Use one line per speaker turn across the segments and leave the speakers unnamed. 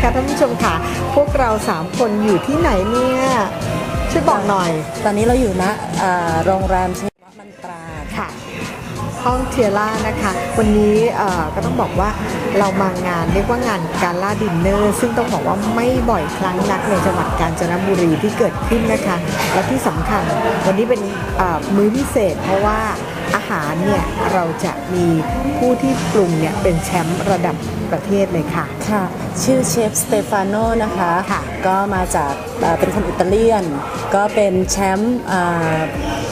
ท่านผู้ชมค่ะ พวกเราสามคนอยู่ที่ไหนเนี่ย ช่วยบอกหน่อย
ตอนนี้เราอยู่ณอ่าโรงแรมเชวมันตรา
ค่ะ ห้องเทียร่านะคะ วันนี้เอ่อก็ต้องบอกว่าเรามางานเรียกว่างานการล่าดินเนอร์ ซึ่งต้องบอกว่าไม่บ่อยครั้งนักในจังหวัดกาญจนบุรีที่เกิดขึ้นนะคะ และที่สำคัญวันนี้เป็นเอ่อมื้อพิเศษเพราะว่า อาหารเนี่ยเราจะมีผู้ที่ปรุงเนี่ยเป็นแชมป์ระดับประเทศเลยค่ะ
ค่ะ ชื่อเชฟสเตฟานโนนะคะ
ค่ะ
ก็มาจากเอ่อเป็นคนอิตาเลียน ก็เป็นแชมป์อ่า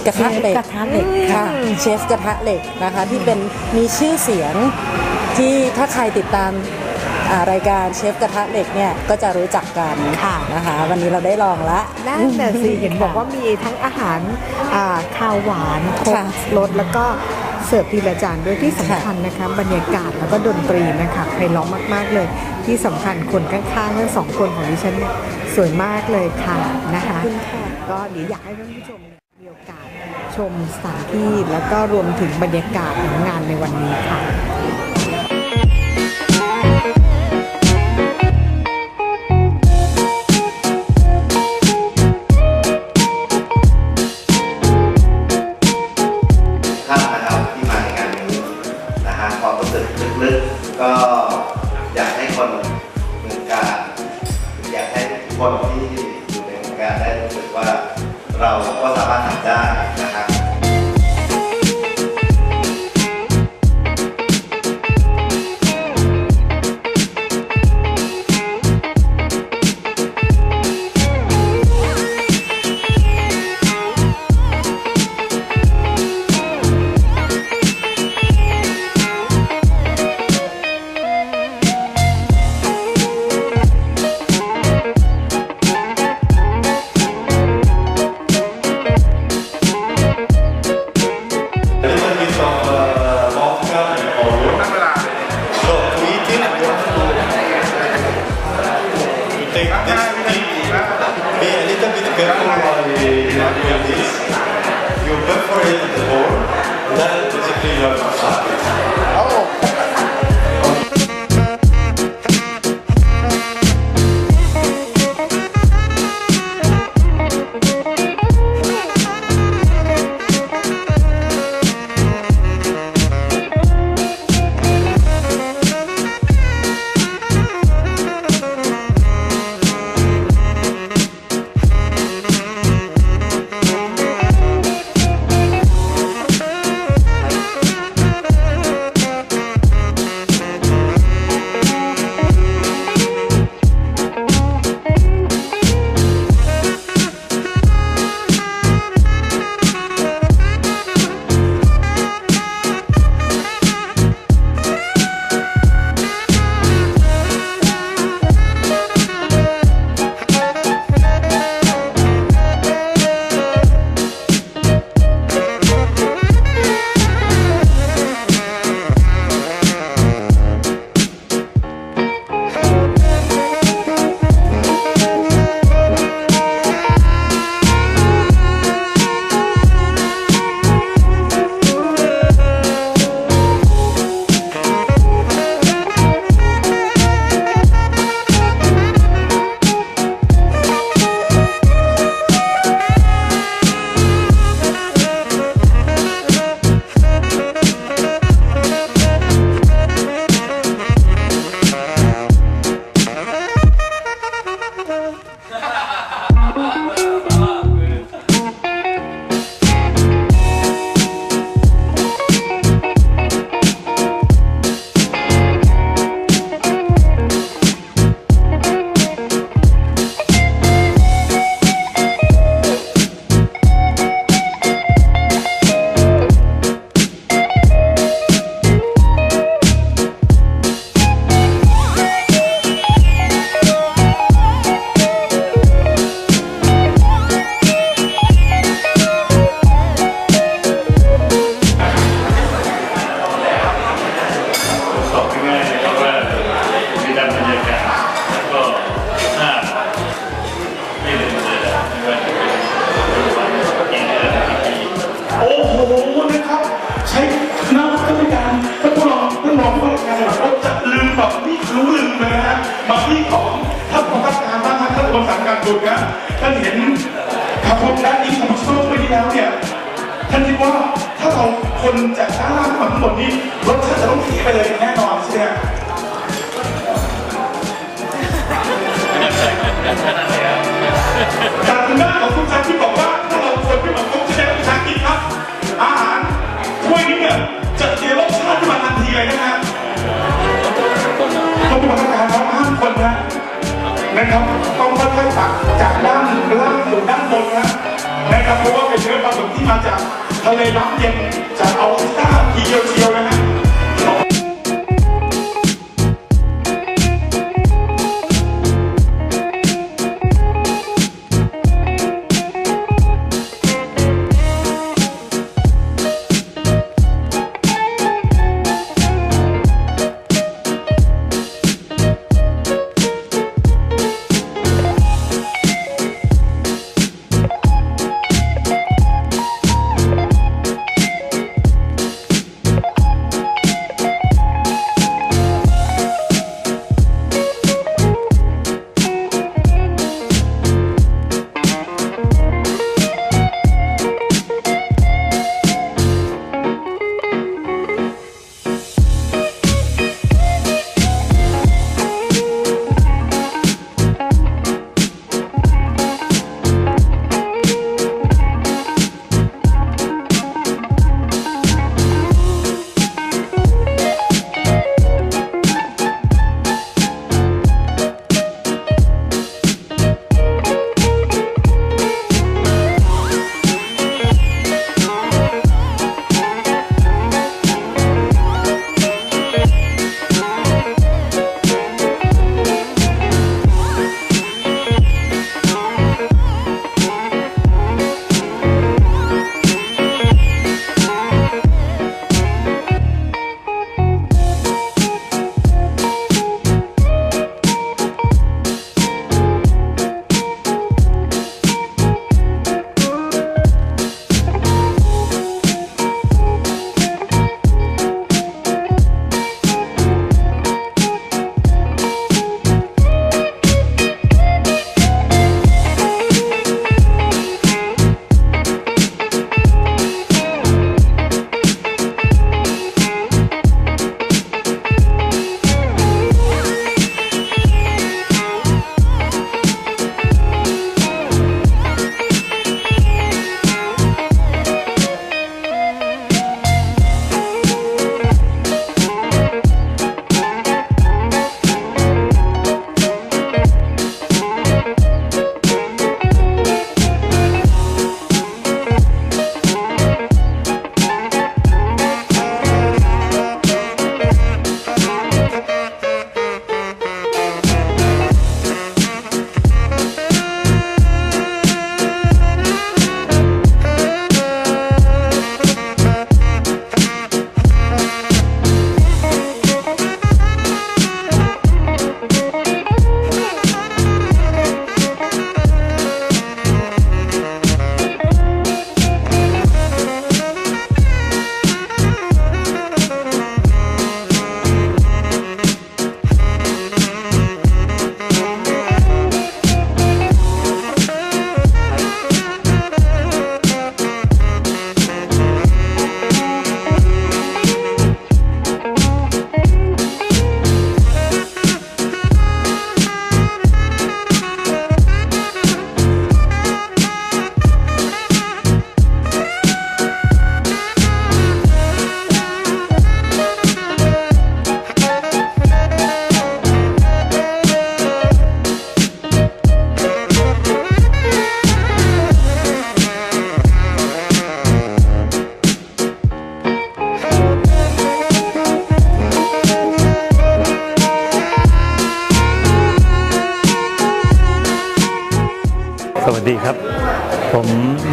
กระทะเหล็ก
กระทะเหล็ก
ค่ะ
อืม
เชฟกระทะเหล็กนะคะที่เป็นมีชื่อเสียงที่ถ้าใครติดตามอ่า รายการเชฟกระทะเหล็กเนี่ยก็จะรู้จักกัน
ค่ะ
นะคะ วันนี้เราได้ลองละ
นั่นแต่ะสิเห็นบอกว่ามีทั้งอาหารอ่าข้าวหวานครบ
ค่ะ
รสแล้วก็เสิร์ฟทีละจานด้วยที่สำคัญนะคะบรรยากาศแล้วก็ดนตรีนะคะไพเราะมาก ๆ เลย ที่สำคัญคนข้างๆทั้งสองคนของดิฉันเนี่ยสวยมากเลยค่ะนะคะ
ขอบคุณค่ะ
ก็เดี๋ยวอยากให้ท่านผู้ชมเนี่ยมีโอกาสชมสถานที่แล้วก็รวมถึงบรรยากาศของงานในวันนี้ค่ะ
คนที่อยู่ในวงการได้รู้สึกว่าเราก็สามารถทำได้ ค
นจากด้านล่างมาข้างบนนี้รสชาติจะต้องขีไปเลยแน่นอนใช่ไหมจากทางด้านของคุณชาคิดบอกว่าถ้าเราคนขึ้นมาปุ๊บจะได้คุณชาคิดครับ อาหารถ้วยนี้เนี่ยจะเสียรสชาติขึ้นมาทันทีเลยนะฮะต้องมาทำการร้องห้ามคนนะนะครับต้องค่อยๆตักจากด้านล่างสู่ด้านบนนะนะครับเพราะว่าเป็นเนื้อปลาหมึกที่มาจาก ทะเลน้ำเย็นจะเอาหน้า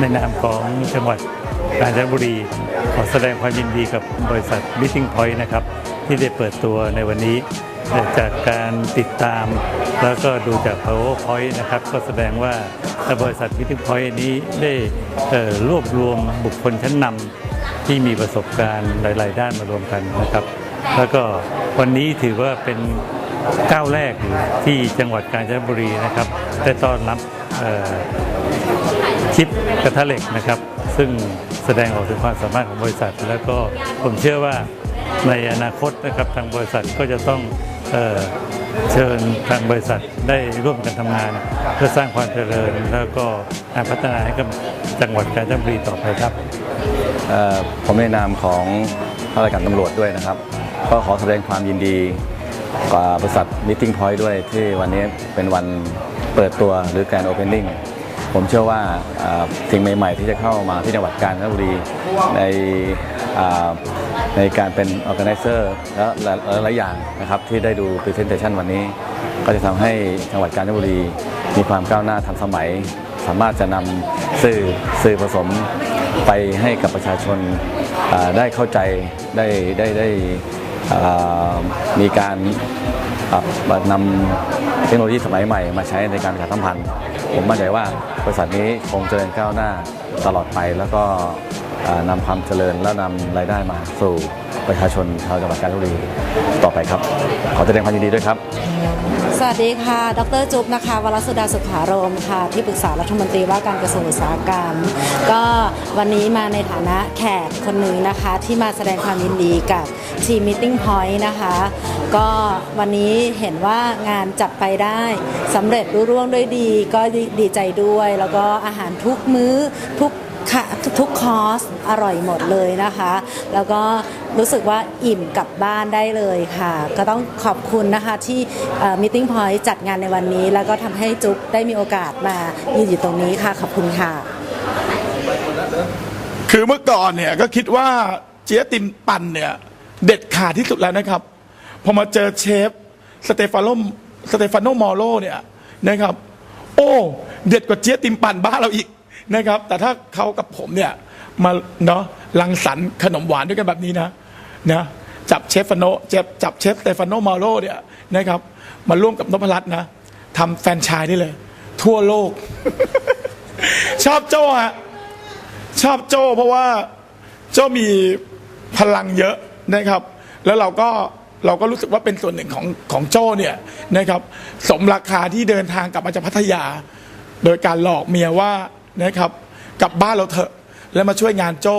น
นามของจังหวัดกาญจนบุรี ขอแสดงความยินดีกับบริษัท Meeting Point นะครับ ที่ได้เปิดตัวในวันนี้ จากการติดตาม แล้วก็ดูจาก PowerPoint นะครับ ก็แสดงว่าบริษัท Meeting Point นี้ได้รวบรวมบุคคลชั้นนำที่มีประสบการณ์หลาย ๆ ด้านมารวมกันนะครับ แล้วก็วันนี้ถือว่าเป็นก้าวแรกที่จังหวัดกาญจนบุรีนะครับ ได้ต้อนรับ เอ่อชิปกระทะเหล็กนะครับ ซึ่งแสดงออกถึงความสามารถของบริษัท แล้วก็ผมเชื่อว่าในอนาคตนะครับทางบริษัทก็จะต้องเออเชิญทางบริษัทได้ร่วมกันทำงาน เพื่อสร้างความเจริญ แล้วก็การพัฒนาให้กับจังหวัดกาญจนบุรีต่อไปครับ
ผมในนามของข้าราชการตำรวจด้วยนะครับ ก็ขอแสดงความยินดีกับบริษัท Meeting Point ด้วยที่วันนี้เป็นวันเปิดตัวหรือการ Opening ผมเชื่อว่าสิ่งใหม่ๆ ที่จะเข้ามาที่จังหวัดกาญจนบุรีในในการเป็น Organizer และหลายๆอย่างนะครับที่ได้ดู Presentation วันนี้ ก็จะทำให้จังหวัดกาญจนบุรี มีความก้าวหน้าทันสมัย สามารถจะนำสื่อสื่อผสมไปให้กับประชาชนาได้เข้าใจได้ได้ได้มีการนำเทคโนโลยีสมัยใหม่มาใช้ในการประชาสัมพันธ์ ผมมั่นใจว่าบริษัทนี้คงเจริญก้าวหน้าตลอดไป แล้วก็นำความเจริญและนำรายได้มาสู่ประชาชนชาวจังหวัดกาญจนบุรีต่อไปครับ ขอแสดงความยินดีด้วยครับ
สวัสดีค่ะ ดรจุ๊บนะคะ วรสุดาสุขารมค่ะ ที่ปรึกษารัฐมนตรีว่าการกระทรวงอุตสาหกรรม ก็วันนี้มาในฐานะแขกคนหนึ่งนะคะ ที่มาแสดงความยินดีกับทีม Meeting Point นะคะ ก็วันนี้เห็นว่างานจัดไปได้สำเร็จรุ่ร่วงด้วยดี ก็ดีใจด้วย แล้วก็อาหารทุกมื้อทุก ทุกคอร์สอร่อยหมดเลยนะคะ แล้วก็รู้สึกว่าอิ่มกลับบ้านได้เลยค่ะ ก็ต้องขอบคุณนะคะที่มิ Meeting Point จัดงานในวันนี้ แล้วก็ทำให้จุ๊บได้มีโอกาสมายืนอยู่ตรงนี้ค่ะ ขอบคุณค่ะ
คือเมื่อก่อนเนี่ยก็คิดว่าเจี๊ยติมปั่นเนี่ยเด็ดขาดที่สุดแล้วนะครับ พอมาเจอเชฟสเตฟานโนสเตฟานโนมอโลเนี่ยนะครับ โอ้ เด็ดกว่าเจี๊ยติมปั่นบ้านเราอีก นะครับ แต่ถ้าเขากับผมเนี่ยมาเนาะรังสรรค์ขนมหวานด้วยกันแบบนี้นะนะจับเชฟฟานโนจับจับเชฟเตฟานโนมอโลเนี่ยนะครับมาร่วมกับนพรัตน์นะทำแฟนชส์ได้เลย ทั่วโลก ชอบโจ้ฮะชอบโจ้เพราะว่าโจ้มีพลังเยอะนะครับ แล้วเราก็เราก็รู้สึกว่าเป็นส่วนหนึ่งของของโจ้เนี่ยนะครับ สมราคาที่เดินทางกลับมาจากพัทยา โดยการหลอกเมียว่า นะครับกลับบ้านเราเถอะแล้วมาช่วยงานโจ้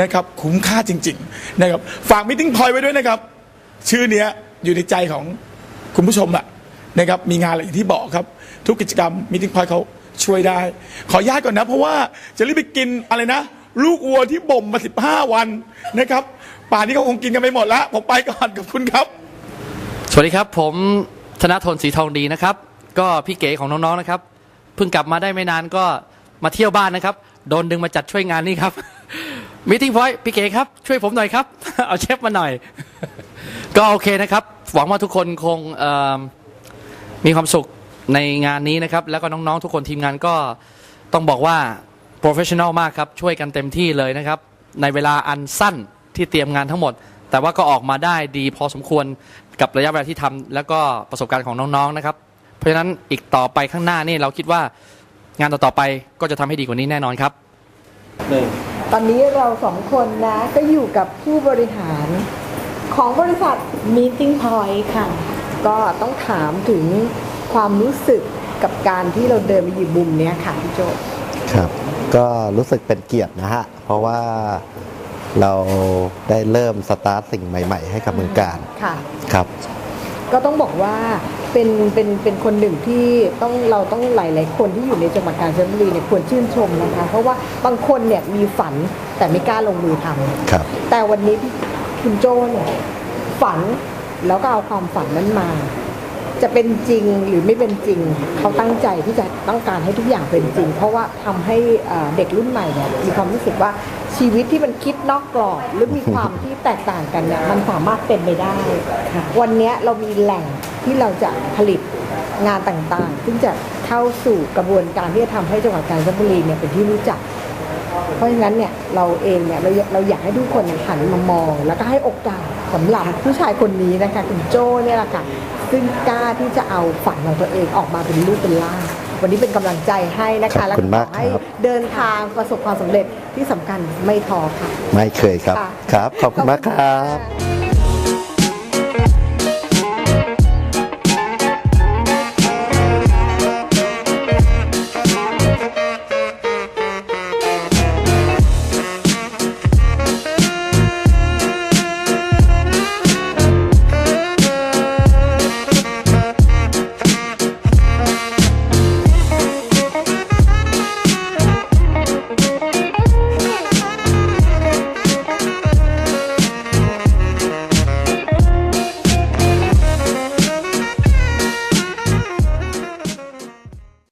นะครับคุ้มค่าจริงๆนะครับฝากมิ팅พอยไว้ด้วยนะครับชื่อเนี้ยอยู่ในใจของคุณผู้ชมอะนะครับมีงานอะไรอย่างที่บอกครับ ทุกกิจกรรมมิ팅พอยเขาช่วยได้ ขออนุญาตก่อนนะ เพราะว่าจะรีบไปกินอะไรนะ ลูกวัวที่บ่มมา 15 วันนะครับป่านนี้เขาคงกินกันไปหมดแล้วผมไปก่อนกับคุณครับ
สวัสดีครับ ผมธนทนสีทองดีนะครับ ก็พี่เก๋ของน้องๆนะครับเพิ่งกลับมาได้ไม่นานก็ มาเที่ยวบ้านนะครับ โดนดึงมาจัดช่วยงานนี่ครับมิ팅พอยพี่เก๋ครับ ช่วยผมหน่อยครับ เอาเชฟมาหน่อย ก็โอเคนะครับ หวังว่าทุกคนคงมีความสุขในงานนี้นะครับ แล้วก็น้องๆ ทุกคนทีมงานก็ต้องบอกว่าโปรเฟชชั่นอลมากครับ ช่วยกันเต็มที่เลยนะครับ ในเวลาอันสั้นที่เตรียมงานทั้งหมด แต่ว่าก็ออกมาได้ดีพอสมควรกับระยะเวลาที่ทำแล้วก็ประสบการณ์ของน้องๆนะครับ เพราะฉะนั้นอีกต่อไปข้างหน้านี่เราคิดว่า งานต่อๆไปก็จะทำให้ดีกว่านี้แน่นอนครับ
ตอนนี้เราสองคนนะก็อยู่กับผู้บริหารของบริษัท Meeting Point ค่ะ ก็ต้องถามถึงความรู้สึกกับการที่เราเดินไปหยิบบุมเนี้ยค่ะพี่โจ
ครับ ก็รู้สึกเป็นเกียรตินะฮะ เพราะว่าเราได้เริ่มสตาร์ทสิ่งใหม่ ๆ ให้กับเมืองการ
ค่ะ
ครับ
ก็ต้องบอกว่า เป็นเป็นเป็นคนหนึ่งที่ต้องเราต้องหลายๆคนที่อยู่ในจังหวัดกาญจนบุรีเนี่ยควรชื่นชมนะคะ เพราะว่าบางคนเนี่ยมีฝันแต่ไม่กล้าลงมือทำ
ครับ
แต่วันนี้พี่คุณโจ้เนี่ยฝันแล้วก็เอาความฝันนั้นมา จะเป็นจริงหรือไม่เป็นจริง เขาตั้งใจที่จะต้องการให้ทุกอย่างเป็นจริง เพราะว่าทำให้เอ่อเด็กรุ่นใหม่เนี่ยมีความรู้สึกว่าชีวิตที่มันคิดนอกกรอบหรือมีความที่แตกต่างกันเนี่ยมันสามารถเป็นไปได้ค่ะวันเนี้ยเรามีแหล่ง ที่เราจะผลิตงานต่างๆ ซึ่งจะเข้าสู่กระบวนการที่จะทำให้จังหวัดกาญจนบุรีเนี่ยเป็นที่รู้จัก เพราะฉะนั้นเนี่ยเราเองเนี่ยเราเราอยากให้ทุกคนเนี่ยหันมามอง แล้วก็ให้โอกาสสำหรับผู้ชายคนนี้นะคะคุณโจ้เนี่ยแหละค่ะซึ่งกล้าที่จะเอาฝันของตัวเองออกมาเป็นรูปเป็นร่าง วันนี้เป็นกำลังใจให้นะ
ขอ
คะ
บ
และ
คุณมาก
ขอให้
ครับ
เดินทางประสบความสำเร็จที่สำคัญไม่ท้อค่ะ
ไม่เคยครับ
ค่ะ
ครับ ขอบคุณมากครับ
ขอบคุณค่ะ